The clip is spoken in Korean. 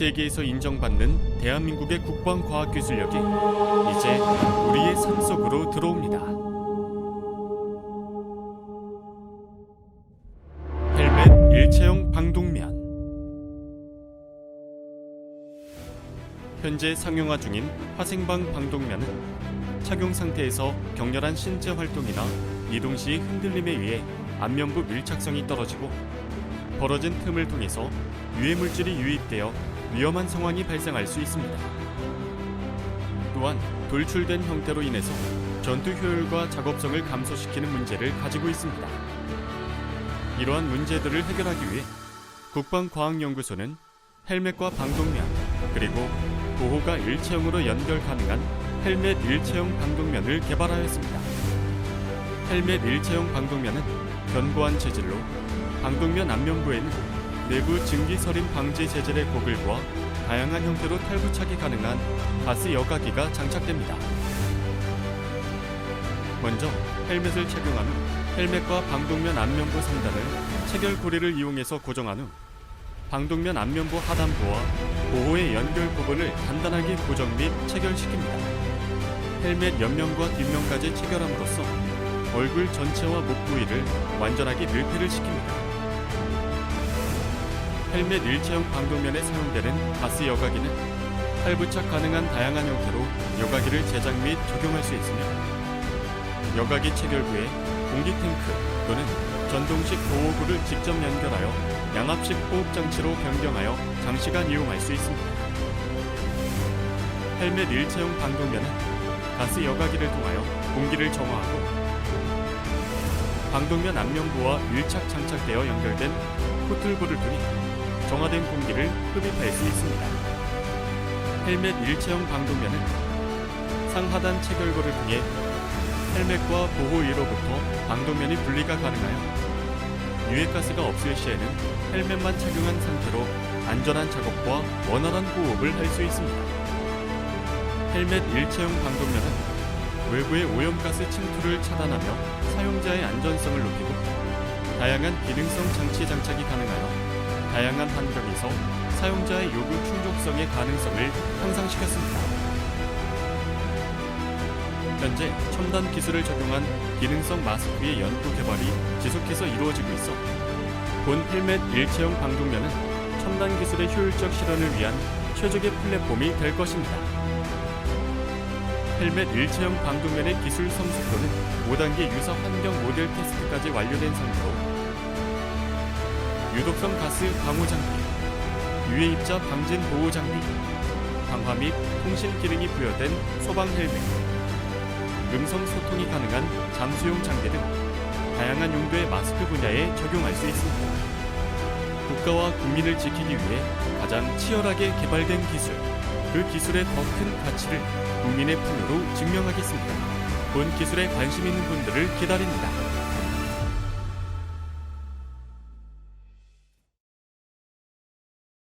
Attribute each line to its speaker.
Speaker 1: 세계에서 인정받는 대한민국의 국방과학 기술력이 이제 우리의 삶 속으로 들어옵니다. 헬멧 일체형 방독면 현재 상용화 중인 화생방 방독면은 착용 상태에서 격렬한 신체 활동이나 이동 시 흔들림에 의해 안면부 밀착성이 떨어지고 벌어진 틈을 통해서 유해 물질이 유입되어 위험한 상황이 발생할 수 있습니다. 또한 돌출된 형태로 인해서 전투 효율과 작업성을 감소시키는 문제를 가지고 있습니다. 이러한 문제들을 해결하기 위해 국방과학연구소는 헬멧과 방독면 그리고 보호가 일체형으로 연결 가능한 헬멧 일체형 방독면을 개발하였습니다. 헬멧 일체형 방독면은 견고한 재질로 방독면 앞면부에는 내부 증기 서림 방지 재질의 고글과 다양한 형태로 탈부착이 가능한 가스 여과기가 장착됩니다. 먼저 헬멧을 착용한 후 헬멧과 방독면 앞면부 상단을 체결 고리를 이용해서 고정한 후 방독면 앞면부 하단부와 보호의 연결 부분을 단단하게 고정 및 체결시킵니다. 헬멧 옆면과 뒷면까지 체결함으로써 얼굴 전체와 목 부위를 완전하게 밀폐를 시킵니다. 헬멧 일체형 방독면에 사용되는 가스 여과기는 탈부착 가능한 다양한 형태로 여과기를 제작 및 적용할 수 있으며 여과기 체결 후에 공기 탱크 또는 전동식 보호구를 직접 연결하여 양압식 호흡 장치로 변경하여 장시간 이용할 수 있습니다. 헬멧 일체형 방독면은 가스 여과기를 통하여 공기를 정화하고 방독면 앞면부와 밀착 장착되어 연결된 호틀볼을 통해 정화된 공기를 흡입할 수 있습니다. 헬멧 일체형 방독면은 상하단 체결고를 통해 헬멧과 보호 위로부터 방독면이 분리가 가능하여 유해가스가 없을 시에는 헬멧만 착용한 상태로 안전한 작업과 원활한 호흡을 할 수 있습니다. 헬멧 일체형 방독면은 외부의 오염가스 침투를 차단하며 사용자의 안전성을 높이고 다양한 기능성 장치 장착이 가능하여 다양한 환경에서 사용자의 요구 충족성의 가능성을 향상시켰습니다. 현재 첨단 기술을 적용한 기능성 마스크의 연구 개발이 지속해서 이루어지고 있어 본 헬멧 일체형 방독면은 첨단 기술의 효율적 실현을 위한 최적의 플랫폼이 될 것입니다. 헬멧 일체형 방독면의 기술 성숙도는 5단계 유사 환경 모델 테스트까지 완료된 상태로 유독성 가스 방호 장비, 유해 입자 방진 보호 장비, 강화 및 통신 기능이 부여된 소방 헬멧, 음성 소통이 가능한 잠수용 장비 등 다양한 용도의 마스크 분야에 적용할 수 있습니다. 국가와 국민을 지키기 위해 가장 치열하게 개발된 기술, 그 기술의 더 큰 가치를 국민의 품으로 증명하겠습니다. 본 기술에 관심 있는 분들을 기다립니다.